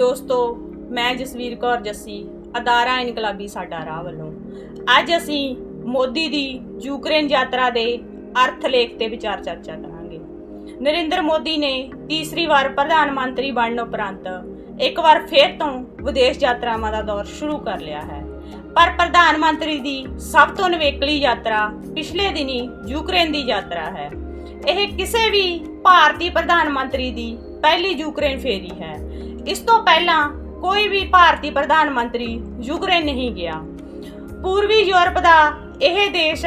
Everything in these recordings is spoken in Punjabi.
ਦੋਸਤੋ, ਮੈਂ ਜਸਵੀਰ ਕੌਰ ਜੱਸੀ, ਅਦਾਰਾ ਇਨਕਲਾਬੀ ਸਾਡਾ ਰਾਹ ਵੱਲੋਂ। ਅੱਜ ਅਸੀਂ ਮੋਦੀ ਦੀ ਯੂਕਰੇਨ ਯਾਤਰਾ ਦੇ ਅਰਥ ਲੇਖ ਤੇ ਵਿਚਾਰ ਚਰਚਾ ਕਰਾਂਗੇ। ਨਰਿੰਦਰ ਮੋਦੀ ਨੇ ਤੀਸਰੀ ਵਾਰ ਪ੍ਰਧਾਨ ਮੰਤਰੀ ਬਣਨ ਉਪਰੰਤ ਇੱਕ ਵਾਰ ਫੇਰ ਤੋਂ ਵਿਦੇਸ਼ ਯਾਤਰਾਵਾਂ ਦਾ ਦੌਰ ਸ਼ੁਰੂ ਕਰ ਲਿਆ ਹੈ। ਪਰ ਪ੍ਰਧਾਨ ਮੰਤਰੀ ਦੀ ਸਭ ਤੋਂ ਨਵੇਕਲੀ ਯਾਤਰਾ ਪਿਛਲੇ ਦਿਨੀ ਯੂਕਰੇਨ ਦੀ ਯਾਤਰਾ ਹੈ। ਇਹ ਕਿਸੇ ਵੀ ਭਾਰਤੀ ਪ੍ਰਧਾਨ ਮੰਤਰੀ ਦੀ ਪਹਿਲੀ ਯੂਕਰੇਨ ਫੇਰੀ ਹੈ। ਇਸ ਤੋਂ ਪਹਿਲਾਂ ਕੋਈ ਵੀ ਭਾਰਤੀ ਪ੍ਰਧਾਨ ਮੰਤਰੀ ਯੂਕਰੇਨ ਨਹੀਂ ਗਿਆ। ਪੂਰਬੀ ਯੂਰਪ ਦਾ ਇਹ ਦੇਸ਼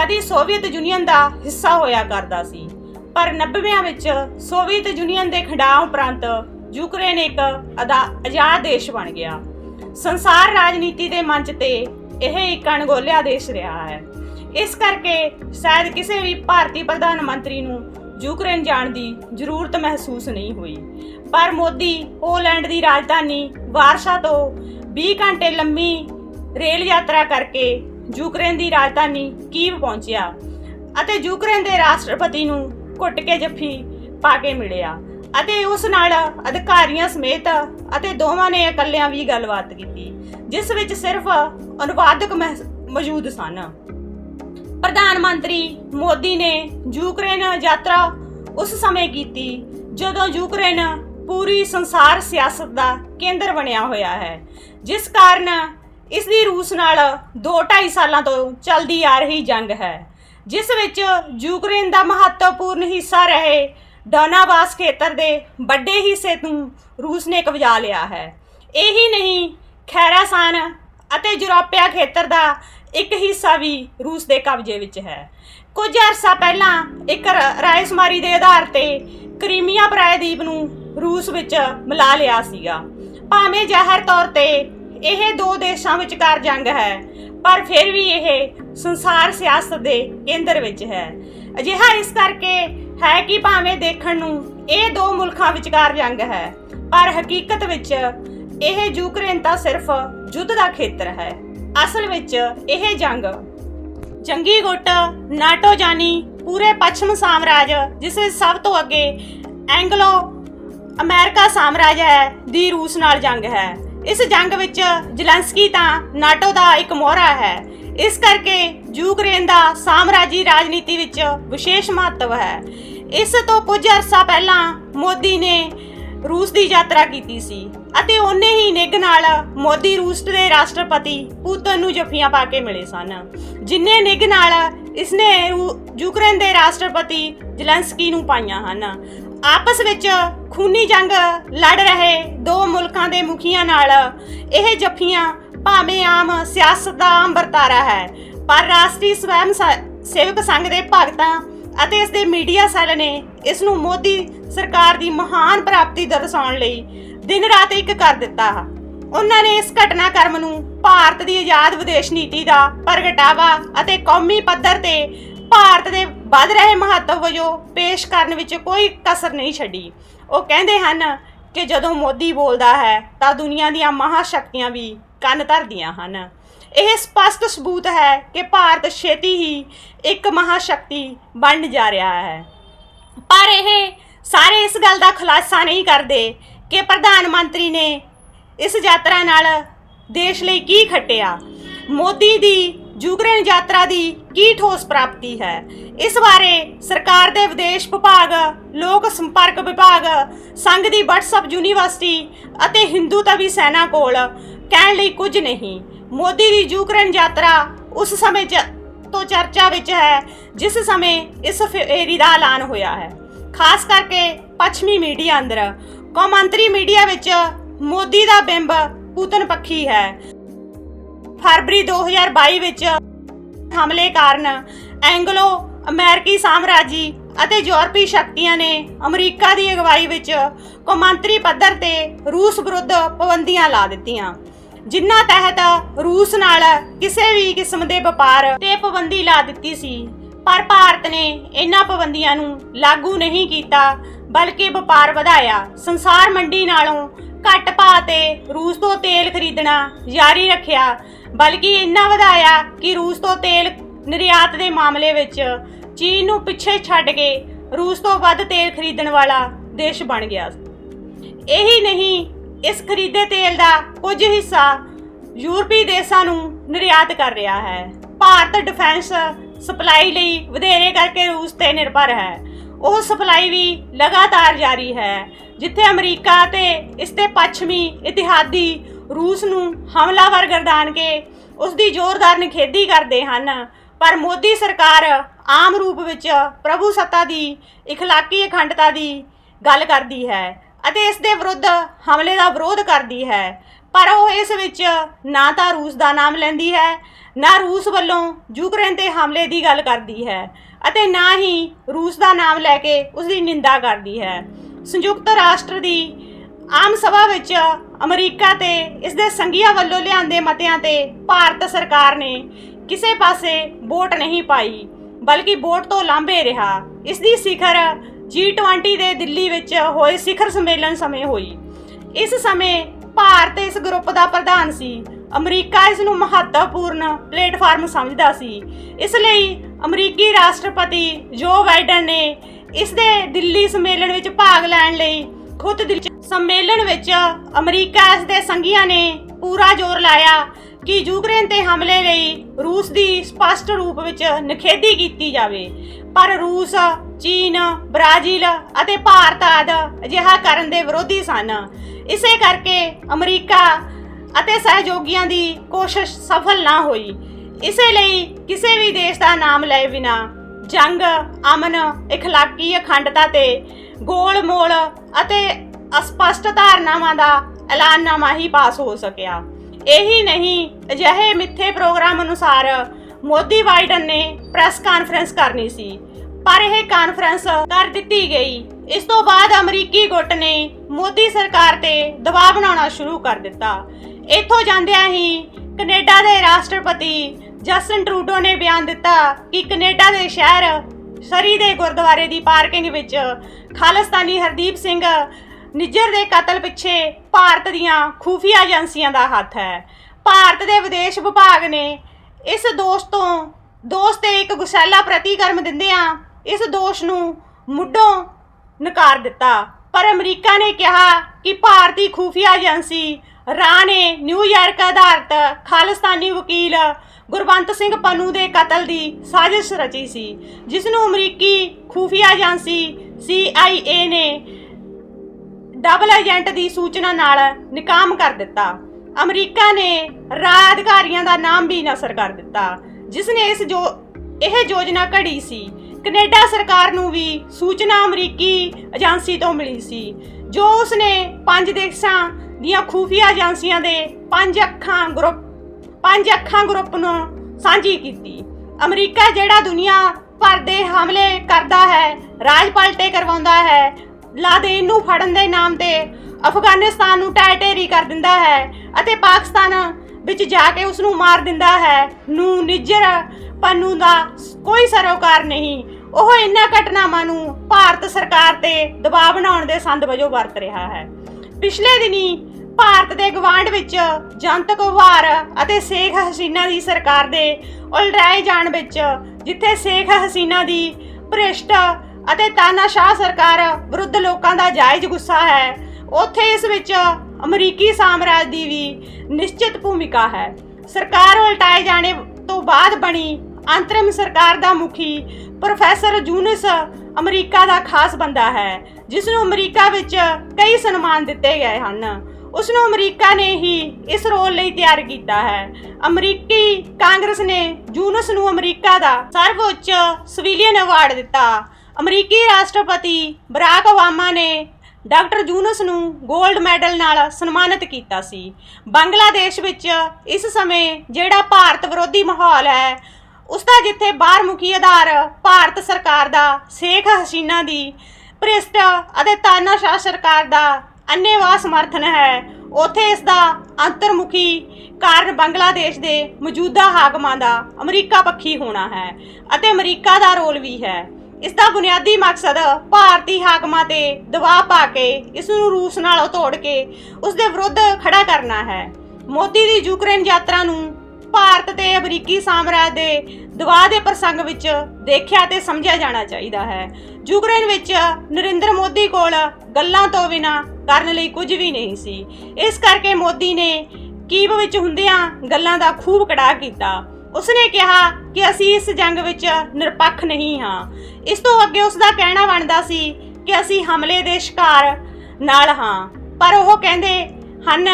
ਕਦੀ ਸੋਵੀਅਤ ਯੂਨੀਅਨ ਦਾ ਹਿੱਸਾ ਹੋਇਆ ਕਰਦਾ ਸੀ, ਪਰ 90ਵਿਆਂ ਵਿੱਚ ਸੋਵੀਅਤ ਯੂਨੀਅਨ ਦੇ ਖੰਡਾਅ ਉਪਰੰਤ ਯੂਕਰੇਨ ਇੱਕ ਅਦਾ- ਆਜ਼ਾਦ ਦੇਸ਼ ਬਣ ਗਿਆ। ਸੰਸਾਰ ਰਾਜਨੀਤੀ ਦੇ ਮੰਚ ਤੇ ਇਹ ਇੱਕ ਅਣਗੋਲਿਆ ਦੇਸ਼ ਰਿਹਾ ਹੈ। ਇਸ ਕਰਕੇ ਸ਼ਾਇਦ ਕਿਸੇ ਵੀ ਭਾਰਤੀ ਪ੍ਰਧਾਨ ਮੰਤਰੀ ਨੂੰ ਯੂਕਰੇਨ ਜਾਣ ਦੀ ਜ਼ਰੂਰਤ ਮਹਿਸੂਸ ਨਹੀਂ ਹੋਈ। ਪਰ ਮੋਦੀ, ਪੋਲੈਂਡ ਦੀ ਰਾਜਧਾਨੀ ਵਾਰਸ਼ਾ ਤੋਂ 20 ਘੰਟੇ ਲੰਮੀ ਰੇਲ ਯਾਤਰਾ ਕਰਕੇ ਯੂਕਰੇਨ ਦੀ ਰਾਜਧਾਨੀ ਕੀਵ ਪਹੁੰਚਿਆ ਅਤੇ ਯੂਕਰੇਨ ਦੇ ਰਾਸ਼ਟਰਪਤੀ ਨੂੰ ਘੁੱਟ ਕੇ ਜੱਫੀ ਪਾ ਕੇ ਮਿਲਿਆ ਅਤੇ ਉਸ ਨਾਲ ਅਧਿਕਾਰੀਆਂ ਸਮੇਤ ਅਤੇ ਦੋਵਾਂ ਨੇ ਇਕੱਲਿਆਂ ਵੀ ਗੱਲਬਾਤ ਕੀਤੀ, ਜਿਸ ਵਿੱਚ ਸਿਰਫ ਅਨੁਵਾਦਕ ਮਹਿ- ਮੌਜੂਦ ਸਨ। ਪ੍ਰਧਾਨ ਮੰਤਰੀ ਮੋਦੀ ਨੇ ਯੂਕਰੇਨ ਯਾਤਰਾ ਉਸ ਸਮੇਂ ਕੀਤੀ ਜਦੋਂ ਯੂਕਰੇਨ ਪੂਰੀ ਸੰਸਾਰ ਸਿਆਸਤ ਦਾ ਕੇਂਦਰ ਬਣਿਆ ਹੋਇਆ ਹੈ। ਜਿਸ ਕਾਰਨ ਇਸ ਦੀ ਰੂਸ ਨਾਲ 2-2.5 ਸਾਲਾਂ ਤੋਂ ਚੱਲਦੀ ਆ ਰਹੀ ਜੰਗ ਹੈ। ਜਿਸ ਵਿੱਚ ਯੂਕਰੇਨ ਦਾ ਮਹੱਤਵਪੂਰਨ ਹਿੱਸਾ ਰਹੇ ਡੋਨਾਬਾਸ ਖੇਤਰ ਦੇ ਵੱਡੇ ਹਿੱਸੇ ਨੂੰ ਰੂਸ ਨੇ ਕਬਜ਼ਾ ਲਿਆ ਹੈ। ਇਹੀ ਨਹੀਂ, ਖੈਰਾਸਾਨ ਅਤੇ ਯੂਰੋਪੀਆ ਖੇਤਰ ਦਾ ਇੱਕ ਹਿੱਸਾ ਵੀ ਰੂਸ ਦੇ ਕਬਜ਼ੇ ਵਿੱਚ ਹੈ। ਕੁਝ ਅਰਸਾ ਪਹਿਲਾਂ ਇੱਕ ਰ- ਰਾਇਸਮਾਰੀ ਦੇ ਆਧਾਰ ਤੇ ਕ੍ਰੀਮੀਆ ਪ੍ਰਾਇਦੀਪ ਨੂੰ ਰੂਸ ਵਿੱਚ ਮਿਲਾ ਲਿਆ ਸੀਗਾ। ਭਾਵੇਂ ਜ਼ਾਹਰ ਤੌਰ ਤੇ ਇਹ ਦੋ ਦੇਸ਼ਾਂ ਵਿਚਕਾਰ ਜੰਗ ਹੈ, ਪਰ ਫਿਰ ਵੀ ਇਹ ਸੰਸਾਰ ਸਿਆਸਤ ਦੇ ਕੇਂਦਰ ਵਿੱਚ ਹੈ। ਅਜਿਹਾ ਇਸ ਕਰਕੇ ਹੈ ਕਿ ਭਾਵੇਂ ਦੇਖਣ ਨੂੰ ਇਹ ਦੋ ਮੁਲਕਾਂ ਵਿਚਕਾਰ ਜੰਗ ਹੈ, ਪਰ ਹਕੀਕਤ ਵਿੱਚ ਇਹ ਯੂਕਰੇਨ ਤਾਂ ਸਿਰਫ ਯੁੱਧ ਦਾ ਖੇਤਰ ਹੈ। ਅਸਲ ਵਿੱਚ ਇਹ ਜੰਗ ਜੰਗੀ ਗੁੱਟ, ਨਾਟੋ ਜਾਨੀ, ਪੂਰੇ ਪੱਛਮ ਸਾਮਰਾਜ, ਜਿਸ ਵਿੱਚ ਸਭ ਤੋਂ ਅੱਗੇ ਐਂਗਲੋ ਅਮਰੀਕਾ ਸਾਮਰਾਜ ਹੈ, ਦੀ ਰੂਸ ਨਾਲ ਜੰਗ ਹੈ। ਇਸ ਜੰਗ ਵਿੱਚ ਜ਼ੈਲੈਂਸਕੀ ਤਾਂ ਨਾਟੋ ਦਾ ਇੱਕ ਮੋਹਰਾ ਹੈ। ਇਸ ਕਰਕੇ ਯੂਕਰੇਨ ਦਾ ਸਾਮਰਾਜੀ ਰਾਜਨੀਤੀ ਵਿੱਚ ਵਿਸ਼ੇਸ਼ ਮਹੱਤਵ ਹੈ। ਇਸ ਤੋਂ ਕੁਝ ਅਰਸਾ ਪਹਿਲਾਂ ਮੋਦੀ ਨੇ ਰੂਸ ਦੀ ਯਾਤਰਾ ਕੀਤੀ ਸੀ ਅਤੇ ਉਹਨੇ ਹੀ ਨਿੱਘ ਨਾਲ ਮੋਦੀ ਰੂਸ ਦੇ ਰਾਸ਼ਟਰਪਤੀ ਪੁਤਨ ਨੂੰ ਜੱਫੀਆਂ ਪਾ ਕੇ ਮਿਲੇ ਸਨ, ਜਿੰਨੇ ਨਿੱਘ ਨਾਲ ਇਸਨੇ ਰੂ- ਯੂਕਰੇਨ ਦੇ ਰਾਸ਼ਟਰਪਤੀ ਜ਼ੈਲੈਂਸਕੀ ਨੂੰ ਪਾਈਆਂ ਹਨ। ਆਪਸ ਵਿੱਚ ਖੂਨੀ ਜੰਗ ਲੜ ਰਹੇ ਦੋ ਮੁਲਕਾਂ ਦੇ ਮੁਖੀਆਂ ਨਾਲ। ਇਹ ਜੱਫੀਆਂ ਭਾਵੇਂ ਆਮ ਸਿਆਸਤ ਦਾ ਆਮ ਵਰਤਾਰਾ ਹੈ, ਪਰ ਰਾਸ਼ਟਰੀ ਸਵੈਮ ਸੇਵਕ ਸੰਘ ਦੇ ਭਗਤਾਂ ਅਤੇ ਇਸ ਦੇ ਮੀਡੀਆ ਸੈੱਲ ਨੇ ਇਸ ਨੂੰ ਮੋਦੀ ਸਰਕਾਰ ਦੀ ਮਹਾਨ ਪ੍ਰਾਪਤੀ ਦਰਸਾਉਣ ਲਈ ਦਿਨ ਰਾਤ ਇੱਕ ਕਰ ਦਿੱਤਾ। ਉਹਨਾਂ ਨੇ ਇਸ ਘਟਨਾਕ੍ਰਮ ਨੂੰ ਭਾਰਤ ਦੀ ਆਜ਼ਾਦ ਵਿਦੇਸ਼ ਨੀਤੀ ਦਾ ਪ੍ਰਗਟਾਵਾ ਅਤੇ ਕੌਮੀ ਪੱਧਰ ਤੇ ਭਾਰਤ ਦੇ ਵੱਧ ਰਹੇ ਮਹੱਤਵ ਵਜੋਂ ਪੇਸ਼ ਕਰਨ ਵਿੱਚ ਕੋਈ ਕਸਰ ਨਹੀਂ ਛੱਡੀ। ਉਹ ਕਹਿੰਦੇ ਹਨ ਕਿ ਜਦੋਂ ਮੋਦੀ ਬੋਲਦਾ ਹੈ, ਤਾਂ ਦੁਨੀਆ ਦੀਆਂ ਮਹਾਸ਼ਕਤੀਆਂ ਵੀ ਕੰਨ ਧਰਦੀਆਂ ਹਨ। ਇਹ ਸਪਸ਼ਟ ਸਬੂਤ ਹੈ ਕਿ ਭਾਰਤ ਛੇਤੀ ਹੀ ਇੱਕ ਮਹਾਸ਼ਕਤੀ ਬਣ ਜਾ ਰਿਹਾ ਹੈ। ਪਰ ਇਹ ਸਾਰੇ ਇਸ ਗੱਲ ਦਾ ਖੁਲਾਸਾ ਨਹੀਂ ਕਰਦੇ ਕਿ ਪ੍ਰਧਾਨ ਮੰਤਰੀ ਨੇ ਇਸ ਯਾਤਰਾ ਨਾਲ ਦੇਸ਼ ਲਈ ਕੀ ਖੱਟਿਆ। ਮੋਦੀ ਦੀ ਯੂਕਰੇਨ ਯਾਤਰਾ ਦੀ ਕੀ ਠੋਸ ਪ੍ਰਾਪਤੀ ਹੈ? ਇਸ ਬਾਰੇ ਸਰਕਾਰ ਦੇ ਵਿਦੇਸ਼ ਵਿਭਾਗ, ਲੋਕ ਸੰਪਰਕ ਵਿਭਾਗ, ਸੰਘ ਦੀ WhatsApp ਯੂਨੀਵਰਸਿਟੀ ਅਤੇ ਹਿੰਦੂ ਤਵੀ ਸੈਨਾ ਕੋਲ ਕਹਿਣ ਲਈ ਕੁਝ ਨਹੀਂ। ਮੋਦੀ ਦੀ ਯੂਕਰੇਨ ਯਾਤਰਾ ਉਸ ਸਮੇਂ ਚ ਤੋਂ ਚਰਚਾ ਵਿੱਚ ਹੈ, ਜਿਸ ਸਮੇਂ ਇਸ ਫੇਰੀ ਦਾ ਐਲਾਨ ਹੋਇਆ ਹੈ। ਖਾਸ ਕਰਕੇ ਪੱਛਮੀ ਮੀਡੀਆ ਅੰਦਰ। ਕੌਮਾਂਤਰੀ ਮੀਡੀਆ ਵਿੱਚ ਮੋਦੀ ਦਾ ਬਿੰਬ ਪੂਤਨ ਪੱਖੀ ਹੈ। ਫਰਵਰੀ 2022 ਵਿੱਚ ਹਮਲੇ ਕਾਰਨ ਐਂਗਲੋ ਅਮਰੀਕੀ ਸਾਮਰਾਜੀ ਅਤੇ ਯੂਰਪੀ ਸ਼ਕਤੀਆਂ ਨੇ ਅਮਰੀਕਾ ਦੀ ਅਗਵਾਈ ਵਿੱਚ ਕੌਮਾਂਤਰੀ ਪੱਧਰ ਤੇ ਰੂਸ ਵਿਰੁੱਧ ਪਾਬੰਦੀਆਂ ਲਾ ਦਿੱਤੀਆਂ, ਜਿਨ੍ਹਾਂ ਤਹਿਤ ਰੂਸ ਨਾਲ ਕਿਸੇ ਵੀ ਕਿਸਮ ਦੇ ਵਪਾਰ ਤੇ ਪਾਬੰਦੀ ਲਾ ਦਿੱਤੀ ਸੀ। ਪਰ ਭਾਰਤ ਨੇ ਇਹਨਾਂ ਪਾਬੰਦੀਆਂ ਨੂੰ ਲਾਗੂ ਨਹੀਂ ਕੀਤਾ, ਬਲਕਿ ਵਪਾਰ ਵਧਾਇਆ। ਸੰਸਾਰ ਮੰਡੀ ਨਾਲੋਂ ਘੱਟ ਭਾਅ ਤੇ ਰੂਸ ਤੋਂ ਤੇਲ ਖਰੀਦਣਾ ਜਾਰੀ ਰੱਖਿਆ ਬਲਕਿ ਇੰਨਾ ਵਧਾਇਆ ਕਿ ਰੂਸ ਤੋਂ ਤੇਲ ਨਿਰਯਾਤ ਦੇ ਮਾਮਲੇ ਵਿੱਚ ਚੀਨ ਨੂੰ ਪਿੱਛੇ ਛੱਡ ਕੇ ਰੂਸ ਤੋਂ ਵੱਧ ਤੇਲ ਖਰੀਦਣ ਵਾਲਾ ਦੇਸ਼ ਬਣ ਗਿਆ। ਇਹੀ ਨਹੀਂ, ਇਸ ਖਰੀਦੇ ਤੇਲ ਦਾ ਕੁਝ ਹਿੱਸਾ ਯੂਰਪੀ ਦੇਸ਼ਾਂ ਨੂੰ ਨਿਰਯਾਤ ਕਰ ਰਿਹਾ ਹੈ। ਭਾਰਤ ਡਿਫੈਂਸ ਸਪਲਾਈ ਲਈ ਵਧੇਰੇ ਕਰਕੇ ਰੂਸ ਤੇ ਨਿਰਭਰ ਹੈ। ਉਹ ਸਪਲਾਈ ਵੀ ਲਗਾਤਾਰ ਜਾਰੀ ਹੈ, ਜਿੱਥੇ ਅਮਰੀਕਾ ਤੇ ਇਸ ਦੇ ਪੱਛਮੀ ਇਤਿਹਾਦੀ ਰੂਸ ਨੂੰ ਹਮਲਾਵਰ ਗਰਦਾਨ ਕੇ ਉਸ ਦੀ ਜ਼ੋਰਦਾਰ ਨਿਖੇਧੀ ਕਰਦੇ ਹਨ। ਪਰ ਮੋਦੀ ਸਰਕਾਰ ਆਮ ਰੂਪ ਵਿੱਚ ਪ੍ਰਭੂ ਸੱਤਾ ਦੀ, ਇਖਲਾਕੀ ਅਖੰਡਤਾ ਦੀ ਗੱਲ ਕਰਦੀ ਹੈ ਅਤੇ ਇਸ ਦੇ ਵਿਰੁੱਧ ਹਮਲੇ ਦਾ ਵਿਰੋਧ ਕਰਦੀ ਹੈ। ਪਰ ਉਹ ਇਸ ਵਿੱਚ ਨਾ ਤਾਂ ਰੂਸ ਦਾ ਨਾਮ ਲੈਂਦੀ ਹੈ, ਨਾ ਰੂਸ ਵੱਲੋਂ ਯੂਕਰੇਨ ਤੇ ਹਮਲੇ ਦੀ ਗੱਲ ਕਰਦੀ ਹੈ ਅਤੇ ਨਾ ਹੀ ਰੂਸ ਦਾ ਨਾਮ ਲੈ ਕੇ ਉਸ ਦੀ ਨਿੰਦਾ ਕਰਦੀ ਹੈ। ਸੰਯੁਕਤ ਰਾਸ਼ਟਰ ਦੀ ਆਮ ਸਭਾ ਵਿੱਚ ਅਮਰੀਕਾ ਤੇ ਇਸ ਦੇ ਸੰਗੀਆਂ ਵੱਲੋਂ ਲਿਆਂਦੇ ਮਤਿਆਂ ਤੇ ਭਾਰਤ ਸਰਕਾਰ ਨੇ ਕਿਸੇ ਪਾਸੇ ਵੋਟ ਨਹੀਂ ਪਾਈ, ਬਲਕਿ ਵੋਟ ਤੋਂ ਲਾਂਭੇ ਰਿਹਾ। ਇਸ ਦੀ ਸਿਖਰ G20 ਦੇ ਦਿੱਲੀ ਵਿੱਚ ਹੋਏ ਸਿਖਰ ਸੰਮੇਲਨ ਸਮੇਂ ਹੋਈ। ਇਸ ਸਮੇਂ ਭਾਰਤ ਇਸ ਗਰੁੱਪ ਦਾ ਪ੍ਰਧਾਨ ਸੀ। ਅਮਰੀਕਾ ਇਸ ਨੂੰ ਮਹੱਤਵਪੂਰਨ ਪਲੇਟਫਾਰਮ ਸਮਝਦਾ ਸੀ। ਇਸ ਲਈ ਅਮਰੀਕੀ ਰਾਸ਼ਟਰਪਤੀ ਜੋ ਬਾਈਡਨ ਨੇ ਇਸ ਦੇ ਦਿੱਲੀ ਸੰਮੇਲਨ ਵਿੱਚ ਭਾਗ ਲੈਣ ਲਈ ਖੁਦ ਦਿੱਲੀ ਸੰਮੇਲਨ ਵਿੱਚ ਅਮਰੀਕਾ ਇਸ ਦੇ ਸੰਗੀਆਂ ਨੇ ਪੂਰਾ ਜ਼ੋਰ ਲਾਇਆ ਕਿ ਯੂਕਰੇਨ ਤੇ ਹਮਲੇ ਲਈ ਰੂਸ ਦੀ ਸਪਸ਼ਟ ਰੂਪ ਵਿੱਚ ਨਿਖੇਧੀ ਕੀਤੀ ਜਾਵੇ। ਪਰ ਰੂਸ, ਚੀਨ, ਬ੍ਰਾਜ਼ੀਲ ਅਤੇ ਭਾਰਤ ਆਦਿ ਅਜਿਹਾ ਕਰਨ ਦੇ ਵਿਰੋਧੀ ਸਨ। ਇਸੇ ਕਰਕੇ ਅਮਰੀਕਾ ਅਤੇ ਸਹਿਯੋਗੀਆਂ ਦੀ ਕੋਸ਼ਿਸ਼ ਸਫਲ ਨਾ ਹੋਈ। ਇਸੇ ਲਈ ਕਿਸੇ ਵੀ ਦੇਸ਼ ਦਾ ਨਾਮ ਲਏ ਬਿਨਾ ਜੰਗ, ਅਮਨ, ਇਖਲਾਕੀ ਅਖੰਡਤਾ ਤੇ ਗੋਲ-ਮੋਲ ਅਤੇ ਅਸਪਸ਼ਟ ਧਾਰਨਾਵਾਂ ਦਾ ਐਲਾਨਨਾਮਾ ਹੀ ਪਾਸ ਹੋ ਸਕਿਆ। ਇਹੀ ਨਹੀਂ, ਅਜਿਹੇ ਮਿੱਥੇ ਪ੍ਰੋਗਰਾਮ ਅਨੁਸਾਰ ਮੋਦੀ ਬਾਈਡਨ ਨੇ ਪ੍ਰੈਸ ਕਾਨਫਰੰਸ ਕਰਨੀ ਸੀ। ਪਰ ਇਹ ਕਾਨਫਰੰਸ ਕਰ ਦਿੱਤੀ ਗਈ। ਇਸ ਤੋਂ ਬਾਅਦ ਅਮਰੀਕੀ ਗੁੱਟ ਨੇ ਮੋਦੀ ਸਰਕਾਰ ਤੇ ਦਬਾਅ ਬਣਾਉਣਾ ਸ਼ੁਰੂ ਕਰ ਦਿੱਤਾ। ਇੱਥੋਂ ਜਾਂਦਿਆਂ ਹੀ ਕੈਨੇਡਾ ਦੇ ਰਾਸ਼ਟਰਪਤੀ ਜਸਟਨ ਟਰੂਡੋ ਨੇ ਬਿਆਨ ਦਿੱਤਾ ਕਿ ਕੈਨੇਡਾ ਦੇ ਸ਼ਹਿਰ ਸਰੀ ਦੇ ਗੁਰਦੁਆਰੇ ਦੀ ਪਾਰਕਿੰਗ ਵਿੱਚ ਖਾਲਿਸਤਾਨੀ ਹਰਦੀਪ ਸਿੰਘ ਨਿੱਜਰ ਦੇ ਕਤਲ ਪਿੱਛੇ ਭਾਰਤ ਦੀਆਂ ਖੂਫੀਆ ਏਜੰਸੀਆਂ ਦਾ ਹੱਥ ਹੈ। ਭਾਰਤ ਦੇ ਵਿਦੇਸ਼ ਵਿਭਾਗ ਨੇ ਇਸ ਦੋਸ਼ ਤੋਂ, ਦੋਸ਼ ਤੇ ਇੱਕ ਗੁਸੈਲਾ ਪ੍ਰਤੀਕਰਮ ਦਿੰਦਿਆਂ ਇਸ ਦੋਸ਼ ਨੂੰ ਮੁੱਢੋਂ ਨਕਾਰ ਦਿੱਤਾ। ਪਰ ਅਮਰੀਕਾ ਨੇ ਕਿਹਾ ਕਿ ਭਾਰਤੀ ਖੂਫੀਆ ਏਜੰਸੀ ਰਾ ਨੇ ਨਿਊਯਾਰਕ ਆਧਾਰਿਤ ਖਾਲਿਸਤਾਨੀ ਵਕੀਲ ਗੁਰਵੰਤ ਸਿੰਘ ਪੰਨੂ ਦੇ ਕਤਲ ਦੀ ਸਾਜ਼ਿਸ਼ ਰਚੀ ਸੀ ਜਿਸ ਨੂੰ ਅਮਰੀਕੀ ਖੂਫੀਆ ਏਜੰਸੀ CIA ਨੇ ਡਬਲ ਏਜੰਟ ਦੀ ਸੂਚਨਾ ਨਾਲ ਨਿਕਾਮ ਕਰ ਦਿੱਤਾ। ਅਮਰੀਕਾ ਨੇ ਰਾਜ ਅਧਿਕਾਰੀਆਂ ਦਾ ਨਾਮ ਵੀ ਨਸਰ ਕਰ ਦਿੱਤਾ ਜਿਸ ਨੇ ਇਸ ਜੋ ਇਹ ਯੋਜਨਾ ਘੜੀ ਸੀ। ਕੈਨੇਡਾ ਸਰਕਾਰ ਨੂੰ ਵੀ ਸੂਚਨਾ ਅਮਰੀਕੀ ਏਜੰਸੀ ਤੋਂ ਮਿਲੀ ਸੀ, ਜੋ ਉਸਨੇ ਪੰਜ ਦੇਸ਼ਾਂ ਦੀਆਂ ਖੂਫੀਆ ਏਜੰਸੀਆਂ ਦੇ ਪੰਜ ਅੱਖਾਂ ਗਰੁੱਪ ਪੰਜ ਅੱਖਾਂ ਗਰੁੱਪ ਨੂੰ ਸਾਂਝੀ ਕੀਤੀ। ਅਮਰੀਕਾ ਜਿਹੜਾ ਦੁਨੀਆ ਭਰ ਦੇ ਹਮਲੇ ਕਰਦਾ ਹੈ ਰਾਜ ਪਲਟੇ ਕਰਵਾਉਂਦਾ ਹੈ ਲਾਦੇਨ ਨੂੰ ਫੜਨ ਦੇ ਨਾਮ ਤੇ। ਅਫਗਾਨਿਸਤਾਨ ਨੂੰ ਟੈਟੇਰੀ ਕਰ ਦਿੰਦਾ ਹੈ ਅਤੇ ਪਾਕਿਸਤਾਨ ਵਿੱਚ ਜਾ ਕੇ ਉਸ ਨੂੰ ਮਾਰ ਦਿੰਦਾ ਹੈ। ਨੂੰ ਨਿੱਜਰ ਪੰਨੂ ਦਾ ਕੋਈ ਸਰੋਕਾਰ ਨਹੀਂ। ਉਹ ਇਨ੍ਹਾਂ ਘਟਨਾਵਾਂ ਨੂੰ ਭਾਰਤ ਸਰਕਾਰ ਤੇ ਦਬਾਅ ਬਣਾਉਣ ਦੇ ਸੰਦ ਵਜੋਂ ਵਰਤ ਰਿਹਾ ਹੈ। ਪਿਛਲੇ ਦਿਨੀ ਭਾਰਤ ਦੇ ਗਵਾਂਢ ਵਿੱਚ ਜਨਤਕ ਵਿਵਹਾਰ ਅਤੇ ਸ਼ੇਖ ਹਸੀਨਾ ਦੀ ਸਰਕਾਰ ਦੇ ਉਲਟਾਏ ਜਾਣ ਵਿੱਚ, ਜਿੱਥੇ ਸ਼ੇਖ ਹਸੀਨਾ ਦੀ ਭ੍ਰਿਸ਼ਟ ਅਤੇ ਤਾਨਾਸ਼ਾਹ ਸਰਕਾਰ ਵਿਰੁੱਧ ਲੋਕਾਂ ਦਾ ਜਾਇਜ਼ ਗੁੱਸਾ ਹੈ। ਉੱਥੇ ਇਸ ਵਿੱਚ ਅਮਰੀਕੀ ਸਾਮਰਾਜ ਦੀ ਵੀ ਨਿਸ਼ਚਿਤ ਭੂਮਿਕਾ ਹੈ। ਸਰਕਾਰ ਉਲਟਾਏ ਜਾਣੇ ਤੋਂ ਬਾਅਦ ਬਣੀ ਅੰਤਰਿਮ ਸਰਕਾਰ ਦਾ ਮੁਖੀ ਪ੍ਰੋਫੈਸਰ ਜੂਨਸ ਅਮਰੀਕਾ ਦਾ ਖਾਸ ਬੰਦਾ ਹੈ ਜਿਸ ਨੂੰ ਅਮਰੀਕਾ ਵਿੱਚ ਕਈ ਸਨਮਾਨ ਦਿੱਤੇ ਗਏ ਹਨ। ਉਸ ਨੂੰ ਅਮਰੀਕਾ ਨੇ ਹੀ ਇਸ ਰੋਲ ਲਈ ਤਿਆਰ ਕੀਤਾ ਹੈ। ਅਮਰੀਕੀ ਕਾਂਗਰਸ ਨੇ ਜੂਨਸ ਨੂੰ ਅਮਰੀਕਾ ਦਾ ਸਰਵਉੱਚ ਸਿਵਿਲੀਅਨ ਅਵਾਰਡ ਦਿੱਤਾ। ਅਮਰੀਕੀ ਰਾਸ਼ਟਰਪਤੀ ਬਰਾਕ ਓਬਾਮਾ ਨੇ ਡਾਕਟਰ ਜੂਨਸ ਨੂੰ 골ਡ ਮੈਡਲ ਨਾਲ ਸਨਮਾਨਿਤ ਕੀਤਾ ਸੀ। ਬੰਗਲਾਦੇਸ਼ ਵਿੱਚ ਇਸ ਸਮੇਂ ਜਿਹੜਾ ਭਾਰਤ ਵਿਰੋਧੀ ਮਾਹੌਲ ਹੈ, ਉਸ ਦਾ ਜਿੱਥੇ ਬਾਹਰ ਮੁਖੀ ਆਧਾਰ ਭਾਰਤ ਸਰਕਾਰ ਦਾ, ਸ਼ੇਖ ਹਸੀਨਾ ਦੀ ਭ੍ਰਿਸ਼ਟ ਅਤੇ ਤਾਨਾਸ਼ਾਹ ਸਰਕਾਰ ਦਾ ਅੰਨੇਵਾਹ ਸਮਰਥਨ ਹੈ, ਉਥੇ ਇਸ ਦਾ ਅੰਤਰਮੁਖੀ ਕਾਰਨ ਬੰਗਲਾਦੇਸ਼ ਦੇ ਮੌਜੂਦਾ ਹਾਕਮਾਂ ਦਾ ਅਮਰੀਕਾ ਪੱਖੀ ਹੋਣਾ ਹੈ ਅਤੇ ਅਮਰੀਕਾ ਦਾ ਰੋਲ ਵੀ ਹੈ। ਇਸ ਦਾ ਬੁਨਿਆਦੀ ਮਕਸਦ ਭਾਰਤੀ ਹਾਕਮਾਂ ਤੇ ਦਬਾਅ ਪਾ ਕੇ ਇਸ ਨੂੰ ਰੂਸ ਨਾਲੋਂ ਤੋੜ ਕੇ ਉਸ ਦੇ ਵਿਰੁੱਧ ਖੜਾ ਕਰਨਾ ਹੈ। ਮੋਦੀ ਦੀ ਯੂਕਰੇਨ ਯਾਤਰਾ ਨੂੰ ਭਾਰਤ ਤੇ ਅਮਰੀਕੀ ਸਾਮਰਾਜ ਦੇ ਦਬਾਅ ਦੇ ਪ੍ਰਸੰਗ ਵਿੱਚ ਦੇਖਿਆ ਤੇ ਸਮਝਿਆ ਜਾਣਾ ਚਾਹੀਦਾ ਹੈ। ਯੂਕਰੇਨ ਵਿੱਚ ਨਰਿੰਦਰ ਮੋਦੀ ਕੋਲ ਗੱਲਾਂ ਤੋਂ ਬਿਨਾ ਕਰਨ ਲਈ ਕੁਝ ਵੀ ਨਹੀਂ ਸੀ। ਇਸ ਕਰਕੇ ਮੋਦੀ ਨੇ ਕੀਵ ਵਿੱਚ ਹੁੰਦਿਆਂ ਗੱਲਾਂ ਦਾ ਖੂਬ ਕੜਾਹ ਕੀਤਾ। ਉਸਨੇ ਕਿਹਾ ਕਿ ਅਸੀਂ ਇਸ ਜੰਗ ਵਿੱਚ ਨਿਰਪੱਖ ਨਹੀਂ ਹਾਂ। ਇਸ ਤੋਂ ਅੱਗੇ ਉਸ ਦਾ ਕਹਿਣਾ ਬਣਦਾ ਸੀ ਕਿ ਅਸੀਂ ਹਮਲੇ ਦੇ ਸ਼ਿਕਾਰ ਨਾਲ ਹਾਂ। ਪਰ ਉਹ ਕਹਿੰਦੇ ਹਨ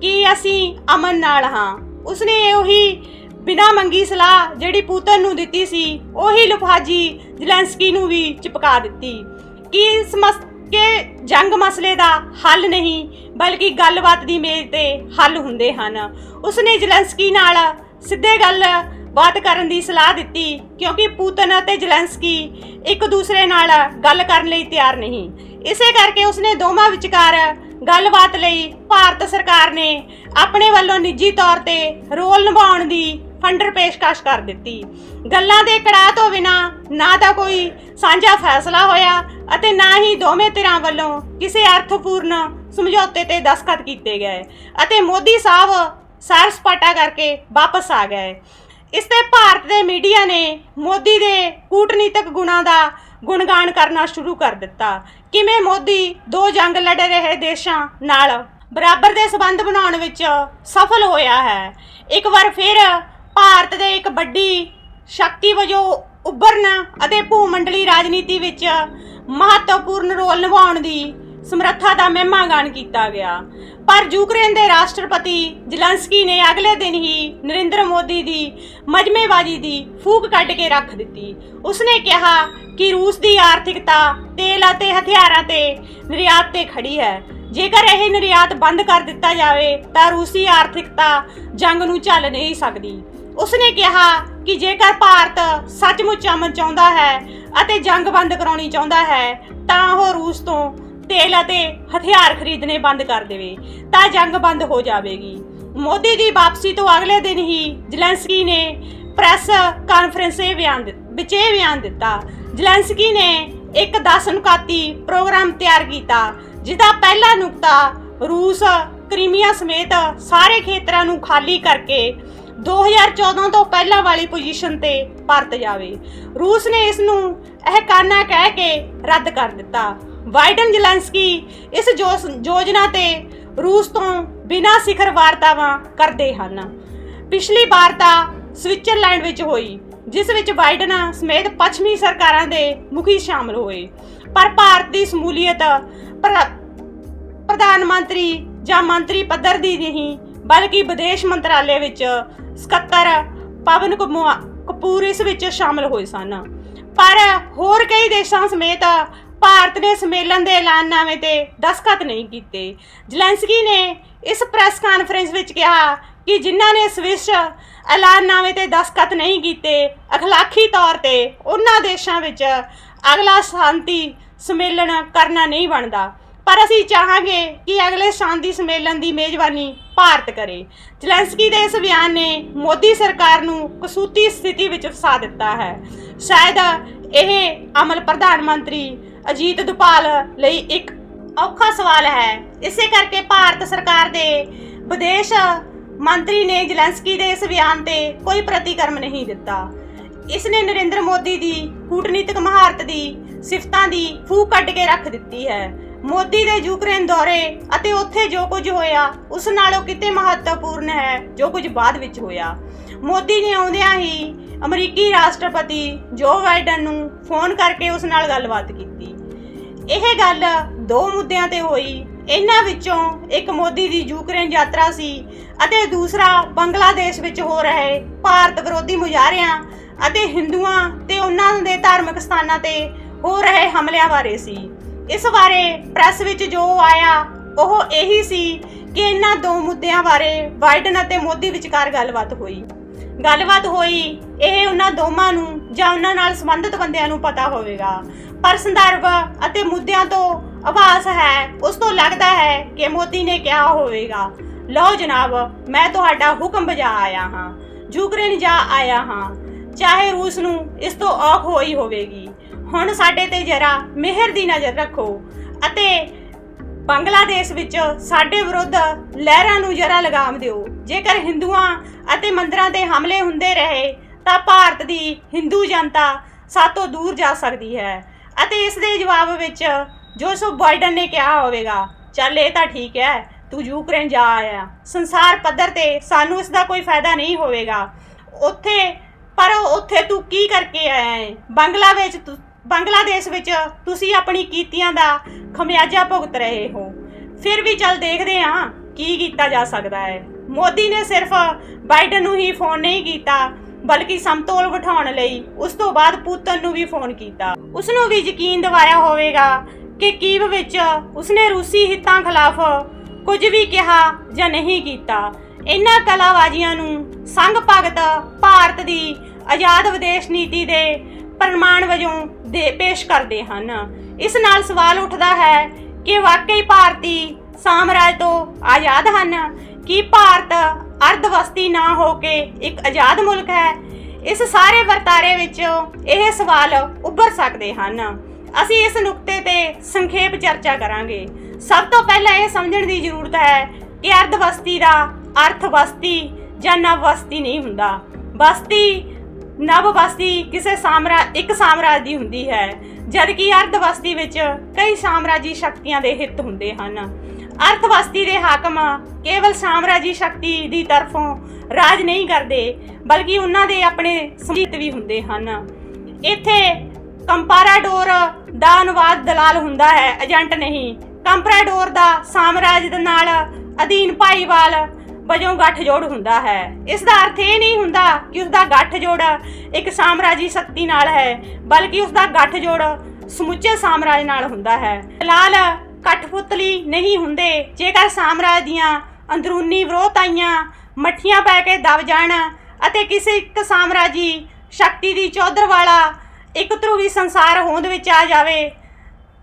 ਕਿ ਅਸੀਂ ਅਮਨ ਨਾਲ ਹਾਂ। ਉਸਨੇ ਉਹੀ ਬਿਨਾਂ ਮੰਗੀ ਸਲਾਹ ਜਿਹੜੀ ਪੂਤਨ ਨੂੰ ਦਿੱਤੀ ਸੀ, ਉਹੀ ਲਫਾਜੀ ਜ਼ੈਲੈਂਸਕੀ ਨੂੰ ਵੀ ਚਿਪਕਾ ਦਿੱਤੀ ਕਿ ਇਸ ਕਿ ਜੰਗ ਮਸਲੇ ਦਾ ਹੱਲ ਨਹੀਂ, ਬਲਕਿ ਗੱਲਬਾਤ ਦੀ ਮੇਜ਼ ਤੇ ਹੱਲ ਹੁੰਦੇ ਹਨ। ਉਸਨੇ ਜ਼ੈਲੈਂਸਕੀ ਨਾਲ ਸਿੱਧੇ ਗੱਲ ਬਾਤ ਕਰਨ ਦੀ ਸਲਾਹ ਦਿੱਤੀ, ਕਿਉਂਕਿ ਪੂਤਨ ਅਤੇ ਜ਼ੈਲੈਂਸਕੀ ਇੱਕ ਦੂਸਰੇ ਨਾਲ ਗੱਲ ਕਰਨ ਲਈ ਤਿਆਰ ਨਹੀਂ। ਇਸੇ ਕਰਕੇ ਉਸਨੇ ਦੋਵਾਂ ਵਿਚਕਾਰ ਗੱਲਬਾਤ ਲਈ ਭਾਰਤ ਸਰਕਾਰ ਨੇ ਆਪਣੇ ਵੱਲੋਂ ਨਿੱਜੀ ਤੌਰ ਤੇ ਰੋਲ ਨਿਭਾਉਣ ਦੀ ਫੰਡਰ ਪੇਸ਼ਕਸ਼ ਕਰ ਦਿੱਤੀ। ਗੱਲਾਂ ਦੇ ਕੜਾਹ ਤੋਂ ਬਿਨਾ ਨਾ ਤਾਂ ਕੋਈ ਸਾਂਝਾ ਫੈਸਲਾ ਹੋਇਆ ਅਤੇ ਨਾ ਹੀ ਦੋਵੇਂ ਧਿਰਾਂ ਵੱਲੋਂ ਕਿਸੇ ਅਰਥਪੂਰਨ ਸਮਝੌਤੇ ਤੇ ਦਸਖਤ ਕੀਤੇ ਗਏ। ਅਤੇ ਮੋਦੀ ਸਾਹਿਬ ਸਾਰ ਸਪਾਟਾ ਕਰਕੇ ਵਾਪਸ ਆ ਗਏ। ਇਸ ਤੇ ਭਾਰਤ ਦੇ ਮੀਡੀਆ ਨੇ ਮੋਦੀ ਦੇ ਕੂਟਨੀਤਿਕ ਗੁਣਾਂ ਦਾ ਗੁਣਗਾਨ ਕਰਨਾ ਸ਼ੁਰੂ ਕਰ ਦਿੱਤਾ। ਕਿਵੇਂ ਮੋਦੀ ਦੋ ਜੰਗ ਲੜ ਰਹੇ ਦੇਸ਼ਾਂ ਨਾਲ ਬਰਾਬਰ ਦੇ ਸਬੰਧ ਬਣਾਉਣ ਵਿੱਚ ਸਫਲ ਹੋਇਆ ਹੈ, ਇੱਕ ਵਾਰ ਫਿਰ ਭਾਰਤ ਦੇ ਇੱਕ ਵੱਡੀ ਸ਼ਕਤੀ ਵਜੋਂ ਉੱਭਰਨ ਅਤੇ ਭੂਮੰਡਲੀ ਰਾਜਨੀਤੀ ਵਿੱਚ ਮਹੱਤਵਪੂਰਨ ਰੋਲ ਨਿਭਾਉਣ ਦੀ ਸਮਰੱਥਾ ਦਾ ਮਹਿਮਾਗਾਨ ਕੀਤਾ ਗਿਆ। ਪਰ ਯੂਕਰੇਨ ਦੇ ਰਾਸ਼ਟਰਪਤੀ ਜਲੰਸਕੀ ਨੇ ਅਗਲੇ ਦਿਨ ਹੀ ਨਰਿੰਦਰ ਮੋਦੀ ਦੀ ਮਜਮੇਬਾਜ਼ੀ ਦੀ ਫੂਕ ਕੱਢ ਕੇ ਰੱਖ ਦਿੱਤੀ। ਉਸਨੇ ਕਿਹਾ ਕਿ ਰੂਸ ਦੀ ਆਰਥਿਕਤਾ ਤੇਲ ਅਤੇ ਹਥਿਆਰਾਂ ਤੇ ਨਿਰਯਾਤ ਤੇ ਖੜੀ ਹੈ। ਜੇਕਰ ਇਹ ਨਿਰਯਾਤ ਬੰਦ ਕਰ ਦਿੱਤਾ ਜਾਵੇ, ਤਾਂ ਰੂਸੀ ਆਰਥਿਕਤਾ ਜੰਗ ਨੂੰ ਝੱਲ ਨਹੀਂ ਸਕਦੀ। ਉਸਨੇ ਕਿਹਾ ਕਿ ਜੇਕਰ ਭਾਰਤ ਸੱਚਮੁੱਚ ਅਮਨ ਚਾਹੁੰਦਾ ਹੈ ਅਤੇ ਜੰਗ ਬੰਦ ਕਰਾਉਣੀ ਚਾਹੁੰਦਾ ਹੈ, ਤਾਂ ਉਹ ਰੂਸ ਤੋਂ ਤੇਲ ਅਤੇ ਹਥਿਆਰ ਖਰੀਦਣੇ ਬੰਦ ਕਰ ਦੇਵੇ, ਤਾਂ ਜੰਗ ਬੰਦ ਹੋ ਜਾਵੇਗੀ। ਮੋਦੀ ਦੀ ਵਾਪਸੀ ਤੋਂ ਅਗਲੇ ਦਿਨ ਹੀ ਜ਼ੈਲੈਂਸਕੀ ਨੇ ਪ੍ਰੈਸ ਕਾਨਫਰੰਸ ਇਹ ਬਿਆਨ ਵਿੱਚ ਇਹ ਬਿਆਨ ਦਿੱਤਾ। ਜ਼ੈਲੈਂਸਕੀ ਨੇ ਇੱਕ 10 ਨੁਕਾਤੀ ਪ੍ਰੋਗਰਾਮ ਤਿਆਰ ਕੀਤਾ ਜਿਹਦਾ ਪਹਿਲਾ ਨੁਕਤਾ ਰੂਸ, ਕ੍ਰੀਮੀਆ ਸਮੇਤ ਸਾਰੇ ਖੇਤਰਾਂ ਨੂੰ ਖਾਲੀ ਕਰਕੇ 2014 ਤੋਂ ਪਹਿਲਾਂ ਵਾਲੀ ਪੋਜੀਸ਼ਨ ਤੇ ਪਰਤ ਜਾਵੇ। ਰੂਸ ਨੇ ਇਸ ਨੂੰ ਇਹ ਕਾਨਾ ਕਹਿ ਕੇ ਰੱਦ ਕਰ ਦਿੱਤਾ। ਬਾਈਡਨ ਜ਼ੈਲੈਂਸਕੀ ਇਸ ਯੋਜਨਾ ਤੇ ਰੂਸ ਤੋਂ ਬਿਨਾਂ ਸਿਖਰ ਵਾਰਤਾਵਾਂ ਕਰਦੇ ਹਨ। ਪਿਛਲੀ ਵਾਰਤਾ ਸਵਿਟਜ਼ਰਲੈਂਡ ਵਿੱਚ ਹੋਈ, ਜਿਸ ਵਿੱਚ ਬਾਈਡਨ ਸਮੇਤ ਪੱਛਮੀ ਸਰਕਾਰਾਂ ਦੇ ਮੁਖੀ ਸ਼ਾਮਲ ਹੋਏ। ਪਰ ਭਾਰਤ ਦੀ ਸਮੂਲੀਅਤ ਪ੍ਰਧਾਨ ਮੰਤਰੀ ਜਾਂ ਮੰਤਰੀ ਪੱਧਰ ਦੀ ਨਹੀਂ, ਬਲਕਿ ਵਿਦੇਸ਼ ਮੰਤਰਾਲੇ ਵਿੱਚ ਸਕੱਤਰ ਪਵਨ ਕਪੂਰ ਇਸ ਵਿੱਚ ਸ਼ਾਮਲ ਹੋਏ ਸਨ। ਪਰ ਹੋਰ ਕਈ ਦੇਸ਼ਾਂ ਸਮੇਤ ਭਾਰਤ ਨੇ ਸੰਮੇਲਨ ਦੇ ਐਲਾਨਨਾਮੇ ਤੇ ਦਸਖਤ ਨਹੀਂ ਕੀਤੇ। ਜ਼ੈਲੈਂਸਕੀ ਨੇ ਇਸ ਪ੍ਰੈਸ ਕਾਨਫਰੰਸ ਵਿੱਚ ਕਿਹਾ ਕਿ ਜਿਨ੍ਹਾਂ ਨੇ ਸਵਿਸ ਐਲਾਨਨਾਮੇ ਤੇ ਦਸਖਤ ਨਹੀਂ ਕੀਤੇ, ਅਖਲਾਕੀ ਤੌਰ ਤੇ ਉਹਨਾਂ ਦੇਸ਼ਾਂ ਵਿੱਚ ਅਗਲਾ ਸ਼ਾਂਤੀ ਸੰਮੇਲਨ ਕਰਨਾ ਨਹੀਂ ਬਣਦਾ। ਪਰ ਅਸੀਂ ਚਾਹਾਂਗੇ ਕਿ ਅਗਲੇ ਸ਼ਾਂਤੀ ਸੰਮੇਲਨ ਦੀ ਮੇਜ਼ਬਾਨੀ ਭਾਰਤ ਕਰੇ। ਜ਼ੈਲੈਂਸਕੀ ਦੇ ਇਸ ਬਿਆਨ ਨੇ ਮੋਦੀ ਸਰਕਾਰ ਨੂੰ ਕਸੂਤੀ ਸਥਿਤੀ ਵਿੱਚ ਫਸਾ ਦਿੱਤਾ ਹੈ। ਸ਼ਾਇਦ ਇਹ ਅਮਲ ਪ੍ਰਧਾਨ ਮੰਤਰੀ ਅਜੀਤ ਦੁਪਾਲ ਲਈ ਇੱਕ ਔਖਾ ਸਵਾਲ ਹੈ। ਇਸੇ ਕਰਕੇ ਭਾਰਤ ਸਰਕਾਰ ਦੇ ਵਿਦੇਸ਼ ਮੰਤਰੀ ਨੇ ਜ਼ੈਲੈਂਸਕੀ ਦੇ ਇਸ ਬਿਆਨ ਤੇ ਕੋਈ ਪ੍ਰਤੀਕਰਮ ਨਹੀਂ ਦਿੱਤਾ। ਇਸ ਨੇ ਨਰਿੰਦਰ ਮੋਦੀ ਦੀ ਕੂਟਨੀਤਿਕ ਮਹਾਰਤ ਦੀ ਸਿਫਤਾਂ ਦੀ ਫੂਕ ਕੱਢ ਕੇ ਰੱਖ ਦਿੱਤੀ ਹੈ। ਮੋਦੀ ਦੇ ਯੂਕਰੇਨ ਦੌਰੇ ਅਤੇ ਉੱਥੇ ਜੋ ਕੁਝ ਹੋਇਆ, ਉਸ ਨਾਲੋਂ ਕਿਤੇ ਮਹੱਤਵਪੂਰਨ ਹੈ ਜੋ ਕੁਝ ਬਾਅਦ ਵਿੱਚ ਹੋਇਆ। ਮੋਦੀ ਨੇ ਆਉਂਦਿਆਂ ਹੀ ਅਮਰੀਕੀ ਰਾਸ਼ਟਰਪਤੀ ਜੋ ਬਾਈਡਨ ਨੂੰ ਫੋਨ ਕਰਕੇ ਉਸ ਨਾਲ ਗੱਲਬਾਤ ਕੀਤੀ। ਇਹ ਗੱਲ ਦੋ ਮੁੱਦਿਆਂ ਤੇ ਹੋਈ। ਇਹਨਾਂ ਵਿੱਚੋਂ ਇੱਕ ਮੋਦੀ ਦੀ ਯੂਕਰੇਨ ਯਾਤਰਾ ਸੀ ਅਤੇ ਦੂਸਰਾ ਬੰਗਲਾਦੇਸ਼ ਵਿੱਚ ਹੋ ਰਹੇ ਭਾਰਤ ਵਿਰੋਧੀ ਮੁਜ਼ਾਹਰਿਆਂ ਅਤੇ ਹਿੰਦੂਆਂ ਤੇ ਉਹਨਾਂ ਦੇ ਧਾਰਮਿਕ ਸਥਾਨਾਂ ਤੇ ਹੋ ਰਹੇ ਹਮਲਿਆਂ ਬਾਰੇ ਸੀ। ਇਸ ਬਾਰੇ ਪ੍ਰੈਸ ਵਿੱਚ ਜੋ ਆਇਆ, ਉਹ ਇਹੀ ਸੀ ਕਿ ਇਹਨਾਂ ਦੋ ਮੁੱਦਿਆਂ ਬਾਰੇ ਬਾਈਡਨ ਅਤੇ ਮੋਦੀ ਵਿਚਕਾਰ ਗੱਲਬਾਤ ਹੋਈ। ਗੱਲਬਾਤ ਹੋਈ, ਇਹ ਉਹਨਾਂ ਦੋਵਾਂ ਨੂੰ ਜਾਂ ਉਹਨਾਂ ਨਾਲ ਸੰਬੰਧਿਤ ਬੰਦਿਆਂ ਨੂੰ ਪਤਾ ਹੋਵੇਗਾ। ਪਰ ਸੰਦਰਭ ਅਤੇ ਮੁੱਦਿਆਂ ਤੋਂ ਆਭਾਸ ਹੈ, ਉਸ ਤੋਂ ਲੱਗਦਾ ਹੈ ਕਿ ਮੋਦੀ ਨੇ ਕਿਹਾ ਹੋਵੇਗਾ, ਲਓ ਜਨਾਬ, ਮੈਂ ਤੁਹਾਡਾ ਹੁਕਮ ਬਜਾ ਆਇਆ ਹਾਂ ਯੂਕਰੇਨ ਜਾ ਆਇਆ ਹਾਂ, ਚਾਹੇ ਰੂਸ ਨੂੰ ਇਸ ਤੋਂ ਔਖ ਹੋਈ ਹੋਵੇਗੀ। ਹੁਣ ਸਾਡੇ ਤੇ ਜਰਾ ਮਿਹਰ ਦੀ ਨਜ਼ਰ ਰੱਖੋ ਅਤੇ ਬੰਗਲਾਦੇਸ਼ ਵਿੱਚ ਸਾਡੇ ਵਿਰੁੱਧ ਲਹਿਰਾਂ ਨੂੰ ਜਰਾ ਲਗਾਮ ਦਿਓ। ਜੇਕਰ ਹਿੰਦੂਆਂ ਅਤੇ ਮੰਦਰਾਂ ਤੇ ਹਮਲੇ ਹੁੰਦੇ ਰਹੇ, ਤਾਂ ਭਾਰਤ ਦੀ ਹਿੰਦੂ ਜਨਤਾ ਸਾਤੋਂ ਦੂਰ ਜਾ ਸਕਦੀ ਹੈ। ਅਤੇ ਇਸ ਦੇ ਜਵਾਬ ਵਿੱਚ ਜੋ ਸੋ ਬਾਈਡਨ ਨੇ ਕਿਹਾ ਹੋਵੇਗਾ, ਚੱਲ ਇਹ ਤਾਂ ਠੀਕ ਹੈ, ਤੂੰ ਯੂਕਰੇਨ ਜਾ ਆਇਆ। ਸੰਸਾਰ ਪੱਧਰ ਤੇ ਸਾਨੂੰ ਇਸ ਦਾ ਕੋਈ ਫਾਇਦਾ ਨਹੀਂ ਹੋਵੇਗਾ। ਉੱਥੇ, ਪਰ ਉੱਥੇ ਤੂੰ ਕੀ ਕਰਕੇ ਆਇਆ ਹੈ? ਬੰਗਲਾਦੇਸ਼ ਤੁ- ਬੰਗਲਾਦੇਸ਼ ਵਿੱਚ ਤੁਸੀਂ ਆਪਣੀ ਕੀਤੀਆਂ ਦਾ ਖਮਿਆਜਾ ਭੁਗਤ ਰਹੇ ਹੋ। ਫਿਰ ਵੀ ਚੱਲ ਦੇਖਦੇ ਹਾਂ ਕੀ ਕੀਤਾ ਜਾ ਸਕਦਾ ਹੈ। ਮੋਦੀ ਨੇ ਸਿਰਫ ਬਾਈਡਨ ਨੂੰ ਹੀ ਫੋਨ ਨਹੀਂ ਕੀਤਾ, ਬਲਕਿ ਸਮਤੋਲ ਬਿਠਾਉਣ ਲਈ ਉਸ ਤੋਂ ਬਾਅਦ ਪੁਤਨ ਨੂੰ ਵੀ ਫੋਨ ਕੀਤਾ। ਉਸ ਨੂੰ ਵੀ ਯਕੀਨ ਦਿਵਾਇਆ ਹੋਵੇਗਾ ਕਿ ਕੀਵ ਵਿੱਚ ਉਸਨੇ ਰੂਸੀ ਹਿੱਤਾਂ ਖਿਲਾਫ ਕੁਝ ਵੀ ਕਿਹਾ ਜਾਂ ਨਹੀਂ ਕੀਤਾ। ਇਹਨਾਂ ਕਲਾਬਾਜ਼ੀਆਂ ਨੂੰ ਸੰਘ ਭਗਤ ਭਾਰਤ ਦੀ ਆਜ਼ਾਦ ਵਿਦੇਸ਼ ਨੀਤੀ ਦੇ ਪ੍ਰਮਾਣ ਵਜੋਂ ਦੇ ਪੇਸ਼ ਕਰਦੇ ਹਨ। ਇਸ ਨਾਲ ਸਵਾਲ ਉੱਠਦਾ ਹੈ ਕਿ ਵਾਕਈ ਭਾਰਤੀ ਸਾਮਰਾਜ ਤੋਂ ਆਜ਼ਾਦ ਹਨ? ਕੀ ਭਾਰਤ ਅਰਧਵਸਤੀ ਨਾ ਹੋ ਕੇ ਇੱਕ ਆਜ਼ਾਦ ਮੁਲਕ ਹੈ? ਇਸ ਸਾਰੇ ਵਰਤਾਰੇ ਵਿੱਚ ਇਹ ਸਵਾਲ ਉੱਭਰ ਸਕਦੇ ਹਨ। ਅਸੀਂ ਇਸ ਨੁਕਤੇ ਤੇ ਸੰਖੇਪ ਚਰਚਾ ਕਰਾਂਗੇ। ਸਭ ਤੋਂ ਪਹਿਲਾਂ ਇਹ ਸਮਝਣ ਦੀ ਜ਼ਰੂਰਤ ਹੈ ਕਿ ਅਰਧਵਸਤੀ ਦਾ ਅਰਥ ਬਸਤੀ ਜਾਂ ਨਵ ਵਸਤੀ ਨਹੀਂ ਹੁੰਦਾ। ਬਸਤੀ ਨਵ ਬਸਤੀ ਕਿਸੇ ਸਾਮਰਾਜ ਇੱਕ ਸਾਮਰਾਜ ਦੀ ਹੁੰਦੀ ਹੈ, ਜਦਕਿ ਅਰਧਵਸਤੀ ਵਿੱਚ ਕਈ ਸਾਮਰਾਜੀ ਸ਼ਕਤੀਆਂ ਦੇ ਹਿੱਤ ਹੁੰਦੇ ਹਨ। ਅਰਥਵਸਤੀ ਦੇ ਹਾਕਮ ਕੇਵਲ ਸਾਮਰਾਜੀ ਸ਼ਕਤੀ ਦੀ ਤਰਫੋਂ ਰਾਜ ਨਹੀਂ ਕਰਦੇ, ਬਲਕਿ ਉਹਨਾਂ ਦੇ ਆਪਣੇ ਸਮਝਿਤ ਵੀ ਹੁੰਦੇ ਹਨ। ਇੱਥੇ ਕੰਪਾਰਾਡੋਰ ਦਾ ਅਨੁਵਾਦ ਦਲਾਲ ਹੁੰਦਾ ਹੈ, ਏਜੰਟ ਨਹੀਂ। ਕੰਪਰਾਡੋਰ ਦਾ ਸਾਮਰਾਜ ਦੇ ਨਾਲ ਅਧੀਨ ਭਾਈਵਾਲ ਵਜੋਂ ਗੱਠਜੋੜ ਹੁੰਦਾ ਹੈ। ਇਸ ਦਾ ਅਰਥ ਇਹ ਨਹੀਂ ਹੁੰਦਾ ਕਿ ਉਸ ਦਾ ਗੱਠਜੋੜ ਇੱਕ ਸਾਮਰਾਜੀ ਸ਼ਕਤੀ ਨਾਲ ਹੈ, ਬਲਕਿ ਉਸ ਦਾ ਗੱਠਜੋੜ ਸਮੁੱਚੇ ਸਾਮਰਾਜ ਨਾਲ ਹੁੰਦਾ ਹੈ। ਦਲਾਲ ਕਠਪੁਤਲੀ ਨਹੀਂ ਹੁੰਦੇ, ਜੇਕਰ ਸਾਮਰਾਜ ਦੀਆਂ ਅੰਦਰੂਨੀ ਵਿਰੋਧਤਾਈਆਂ ਮੱਠੀਆਂ ਪੈ ਕੇ ਦਬ ਜਾਣ ਅਤੇ ਕਿਸੇ ਇੱਕ ਸਾਮਰਾਜੀ ਸ਼ਕਤੀ ਦੀ ਚੌਧਰ ਵਾਲਾ ਇੱਕ ਧਰੂਵੀ ਸੰਸਾਰ ਹੋਂਦ ਵਿੱਚ ਆ ਜਾਵੇ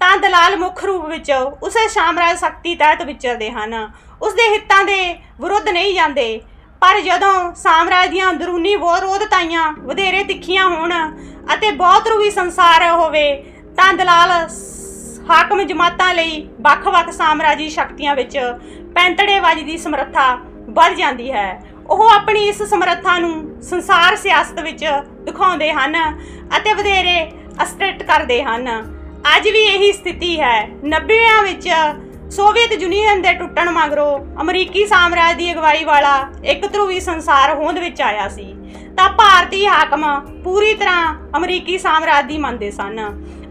ਤਾਂ ਦਲਾਲ ਮੁੱਖ ਰੂਪ ਵਿੱਚ ਉਸੇ ਸਾਮਰਾਜ ਸ਼ਕਤੀ ਤਹਿਤ ਵਿਚਰਦੇ ਹਨ। ਉਸ ਦੇ ਹਿੱਤਾਂ ਦੇ ਵਿਰੁੱਧ ਨਹੀਂ ਜਾਂਦੇ। ਪਰ ਜਦੋਂ ਸਾਮਰਾਜ ਦੀਆਂ ਅੰਦਰੂਨੀ ਵਿਰੋਧਤਾਈਆਂ ਵਧੇਰੇ ਤਿੱਖੀਆਂ ਹੋਣ ਅਤੇ ਬਹੁਤ ਰੂਵੀ ਸੰਸਾਰ ਹੋਵੇ, ਤਾਂ ਦਲਾਲ ਹਾਕਮ ਜਮਾਤਾਂ ਲਈ ਵੱਖ-ਵੱਖ ਸਾਮਰਾਜੀ ਸ਼ਕਤੀਆਂ ਵਿੱਚ ਪੈਂਤੜੇਬਾਜ਼ੀ ਦੀ ਸਮਰੱਥਾ ਵੱਧ ਜਾਂਦੀ ਹੈ। ਉਹ ਆਪਣੀ ਇਸ ਸਮਰੱਥਾ ਨੂੰ ਸੰਸਾਰ ਸਿਆਸਤ ਵਿੱਚ ਦਿਖਾਉਂਦੇ ਹਨ ਅਤੇ ਵਧੇਰੇ ਅਸਟੇਟ ਕਰਦੇ ਹਨ। ਅੱਜ ਵੀ ਇਹੀ ਸਥਿਤੀ ਹੈ। 90ਵਿਆਂ ਵਿੱਚ ਸੋਵੀਅਤ ਯੂਨੀਅਨ ਦੇ ਟੁੱਟਣ ਮਗਰੋਂ ਅਮਰੀਕੀ ਸਾਮਰਾਜ ਦੀ ਅਗਵਾਈ ਵਾਲਾ ਇੱਕ ਧਰੂਵੀ ਸੰਸਾਰ ਹੋਂਦ ਵਿੱਚ ਆਇਆ ਸੀ। ਤਾਂ ਭਾਰਤੀ ਹਾਕਮ ਪੂਰੀ ਤਰ੍ਹਾਂ ਅਮਰੀਕੀ ਸਾਮਰਾਜ ਦੀ ਮੰਨਦੇ ਸਨ।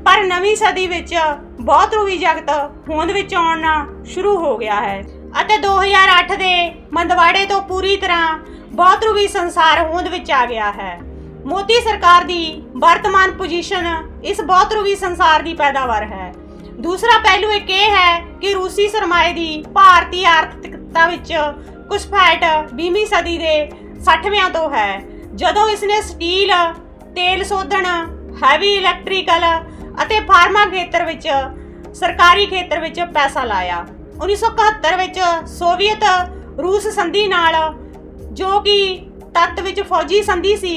ਪਰ ਨਵੀਂ ਸਦੀ ਵਿੱਚ ਬਹੁਤ ਧਰੂਵੀ ਜਗਤ ਹੋਂਦ ਵਿੱਚ ਆਉਣਾ ਸ਼ੁਰੂ ਹੋ ਗਿਆ ਹੈ ਅਤੇ 2008 ਦੇ ਮੰਦਵਾੜੇ ਤੋਂ ਪੂਰੀ ਤਰ੍ਹਾਂ ਬਹੁਤ ਧਰੂਵੀ ਸੰਸਾਰ ਹੋਂਦ ਵਿੱਚ ਆ ਗਿਆ ਹੈ। ਮੋਦੀ ਸਰਕਾਰ ਦੀ ਵਰਤਮਾਨ ਪੋਜੀਸ਼ਨ ਇਸ ਬਹੁਤ ਧਰੂਵੀ ਸੰਸਾਰ ਦੀ ਪੈਦਾਵਾਰ ਹੈ। ਦੂਸਰਾ ਪਹਿਲੂ ਇੱਕ ਇਹ ਹੈ ਕਿ ਰੂਸੀ ਸਰਮਾਏ ਦੀ ਭਾਰਤੀ ਆਰਥਿਕਤਾ ਵਿੱਚ ਘੁਸਪੈਠ 20ਵੀਂ ਸਦੀ ਦੇ 60ਵਿਆਂ ਤੋਂ ਹੈ। ਜਦੋਂ ਇਸਨੇ ਸਟੀਲ, ਤੇਲ ਸੋਧਣ ਹੈਵੀ ਇਲੈਕਟ੍ਰੀਕਲ ਅਤੇ ਫਾਰਮਾ ਖੇਤਰ ਵਿੱਚ, ਸਰਕਾਰੀ ਖੇਤਰ ਵਿੱਚ ਪੈਸਾ ਲਾਇਆ। 1971 ਵਿੱਚ ਸੋਵੀਅਤ ਰੂਸ ਸੰਧੀ ਨਾਲ, ਜੋ ਕਿ ਤੱਤ ਵਿੱਚ ਫੌਜੀ ਸੰਧੀ ਸੀ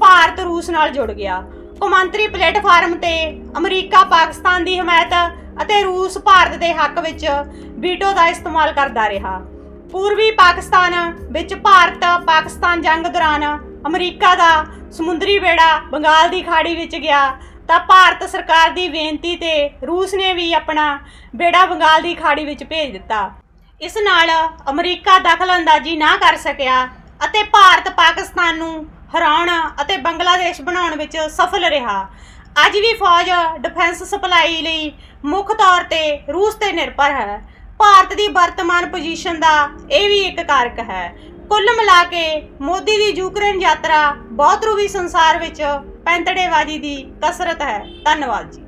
ਭਾਰਤ ਰੂਸ ਨਾਲ ਜੁੜ ਗਿਆ। ਕੌਮਾਂਤਰੀ ਪਲੇਟਫਾਰਮ ਤੇ ਅਮਰੀਕਾ, ਪਾਕਿਸਤਾਨ ਦੀ ਹਮਾਇਤ ਅਤੇ ਰੂਸ ਭਾਰਤ ਦੇ ਹੱਕ ਵਿੱਚ ਵੀਟੋ ਦਾ ਇਸਤੇਮਾਲ ਕਰਦਾ ਰਿਹਾ। ਪੂਰਬੀ ਪਾਕਿਸਤਾਨ ਵਿੱਚ ਭਾਰਤ, ਪਾਕਿਸਤਾਨ ਜੰਗ ਦੌਰਾਨ ਅਮਰੀਕਾ ਦਾ ਸਮੁੰਦਰੀ ਬੇੜਾ ਬੰਗਾਲ ਦੀ ਖਾੜੀ ਵਿੱਚ ਗਿਆ ਤਾਂ ਭਾਰਤ ਸਰਕਾਰ ਦੀ ਬੇਨਤੀ ਤੇ ਰੂਸ ਨੇ ਵੀ ਆਪਣਾ ਬੇੜਾ ਬੰਗਾਲ ਦੀ ਖਾੜੀ ਵਿੱਚ ਭੇਜ ਦਿੱਤਾ। ਇਸ ਨਾਲ ਅਮਰੀਕਾ ਦਖਲ ਅੰਦਾਜ਼ੀ ਨਾ ਕਰ ਸਕਿਆ ਅਤੇ ਭਾਰਤ ਪਾਕਿਸਤਾਨ ਨੂੰ ਹਰਾਉਣ ਅਤੇ ਬੰਗਲਾਦੇਸ਼ ਬਣਾਉਣ ਵਿੱਚ ਸਫਲ ਰਿਹਾ। ਅੱਜ ਵੀ ਫੌਜ ਡਿਫੈਂਸ ਸਪਲਾਈ ਲਈ ਮੁੱਖ ਤੌਰ ਤੇ ਰੂਸ ਤੇ ਨਿਰਭਰ ਹੈ। ਭਾਰਤ ਦੀ ਵਰਤਮਾਨ ਪੋਜੀਸ਼ਨ ਦਾ ਇਹ ਵੀ ਇੱਕ ਕਾਰਕ ਹੈ। ਕੁੱਲ ਮਿਲਾ ਕੇ ਮੋਦੀ ਦੀ ਯੂਕਰੇਨ ਯਾਤਰਾ ਬਹੁਤ ਰੂਵੀ ਸੰਸਾਰ ਵਿੱਚ ਪੈਂਤੜੇਬਾਜ਼ੀ ਦੀ ਕਸਰਤ ਹੈ। ਧੰਨਵਾਦ ਜੀ।